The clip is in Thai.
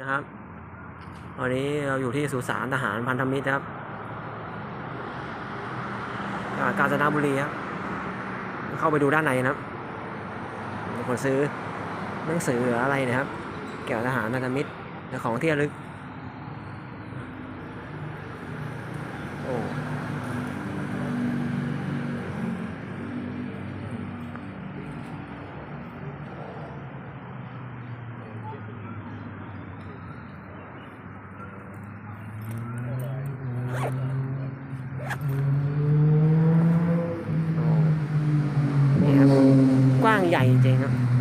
นะครับวันนี้เราอยู่ที่สุสานทหารพันธมิตรครับกาญจนบุรีครับเข้าไปดูด้านในนะครับมีคนซื้อหนังสือออะไรนะครับเกี่ยวกับทหารพันธมิตรและของที่ระลึกโอ้างใหญ่จริงครับ